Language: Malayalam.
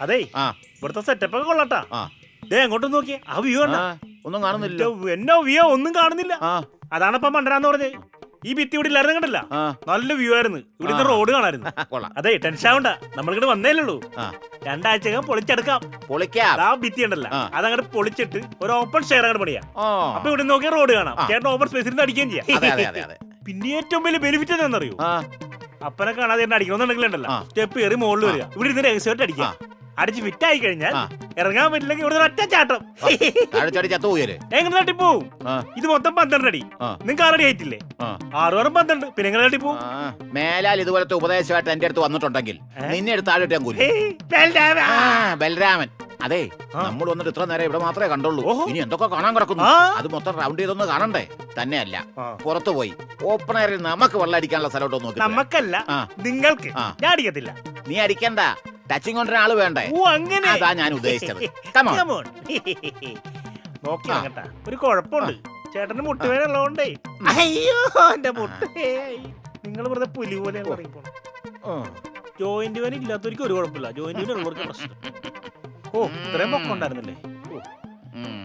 അതേ ആ. ഇവിടുത്തെ സെറ്റപ്പ് ഒക്കെ കൊള്ളട്ടാ. ആ. ദേ എങ്ങോട്ട് നോക്കി ആ വ്യൂ ആ, ഒന്നും കാണുന്നില്ല. എന്നെ വ്യൂ ഒന്നും കാണുന്നില്ല. ആ. അതാണ് ഇപ്പൊ മണ്ടരാന്ന് പറഞ്ഞത് ഈ ഭിത്തി ഇവിടെ ഇല്ലായിരുന്നു കണ്ടല്ല ആ. നല്ല വ്യൂ ആയിരുന്നു. ഇവിടുന്ന്. റോഡ് കാണായിരുന്നു. കൊള്ളാം. അതെ ടെൻഷൻ ആവണ്ട. നമ്മളിങ്ങോട്ട് വന്നേ ഉള്ളൂ. ആ. രണ്ടാഴ്ചകം പൊളിച്ചെടുക്കാം. പൊളിക്കാം. ആ ഭിത്തി ഉണ്ടല്ല ആ. അതങ്ങോട്ട് പൊളിച്ചിട്ട് ഒരു ഓപ്പൺ ഷെയർ അങ്ങോട്ട് പണിയാ. ഓ. അപ്പൊ ഇവിടെ നോക്കിയാൽ റോഡ് കാണാം. ആ. ചേട്ടൻ ഓപ്പൺ സ്പേസിൽ നിന്ന് അടിക്കുകയും അതെ അതെ ചെയ്യാം അതെ അതെ. പിന്നെ ഏറ്റവും വലിയ ബെനിഫിറ്റ് എന്താണെന്നറിയോ? ആ. അപ്പനെ കാണാതെ എന്നെ അടിക്കണമെന്നുണ്ടെങ്കിൽ ഉണ്ടല്ലോ ആ. സ്റ്റെപ്പ് കയറി മുകളിൽ വരിക. ഇവിടെ ഇരുന്ന് രഹസ്യമായിട്ട് അടിക്കാം. അടിച്ച് വിറ്റായി കഴിഞ്ഞാൽ ആ. ഇറങ്ങാൻ പറ്റില്ലെങ്കിൽ ഇവിടെ ഒറ്റ ചാട്ടം. ചത്തു പോയല്ലേ എങ്ങനെ തട്ടി പോവും ആ. ഇത് മൊത്തം പന്ത്രണ്ട് അടി ആ. നിങ്ങൾക്ക് ആറടി ആയിട്ടില്ലേ? ആ. ആറ് പേരും പന്ത്രണ്ട്. പിന്നെ എങ്ങനെ തട്ടി പോവും ആ, മേലാൽ ഇതുപോലത്തെ ഉപദേശമായിട്ട് എന്റെ അടുത്ത് വന്നിട്ടുണ്ടെങ്കിൽ നിന്നെ എടുത്ത് താഴെ ഞാൻ. ആ, ബലരാമൻ അതെ നമ്മൾ വന്നിട്ട് ഇത്ര നേരം ഇവിടെ മാത്രമേ കണ്ടുള്ളൂ. ഓഹോ. ഇനി എന്തൊക്കെ കാണാൻ കിടക്കുന്നു? ആ. അത് മൊത്തം റൗണ്ട് ചെയ്തൊന്ന് കാണണ്ടേ? തന്നെയല്ല. ആ. പുറത്തു പോയി. ഓപ്പണറിൽ നമുക്ക് വെള്ളം അടിക്കാനുള്ള സ്ഥലം നോക്കി. നമ്മക്കല്ല ആ. നിങ്ങൾക്ക്. ആ. ഞാൻ അടിക്കത്തില്ല. നീ അടിക്കണ്ട. ടച്ചിങ് കൊണ്ടുവരാൻ ആൾ വേണ്ടേ? ഓ അങ്ങനെ. അതാ ഞാൻ ഉദ്ദേശിച്ചത്. Come on. Come on. നോക്കി ആ. കേട്ടാ ഒരു കുഴപ്പമുണ്ട്. ചേട്ടന് മുട്ടുവേന ഉള്ളതുകൊണ്ടേ അയ്യോ എന്റെ മുട്ട്. നിങ്ങൾ വെറുതെ പുലി പോലെ പറയുമ്പോൾ ജോയിന്റ് വേന ഇല്ലാത്തവർക്ക് ഒരു കുഴപ്പമില്ല. ജോയിന്റ് വേന ഉള്ളവർക്ക് പ്രശ്നം. ഓ ഇത്രയും പൊക്കം ഉണ്ടായിരുന്നല്ലേ? ഉം.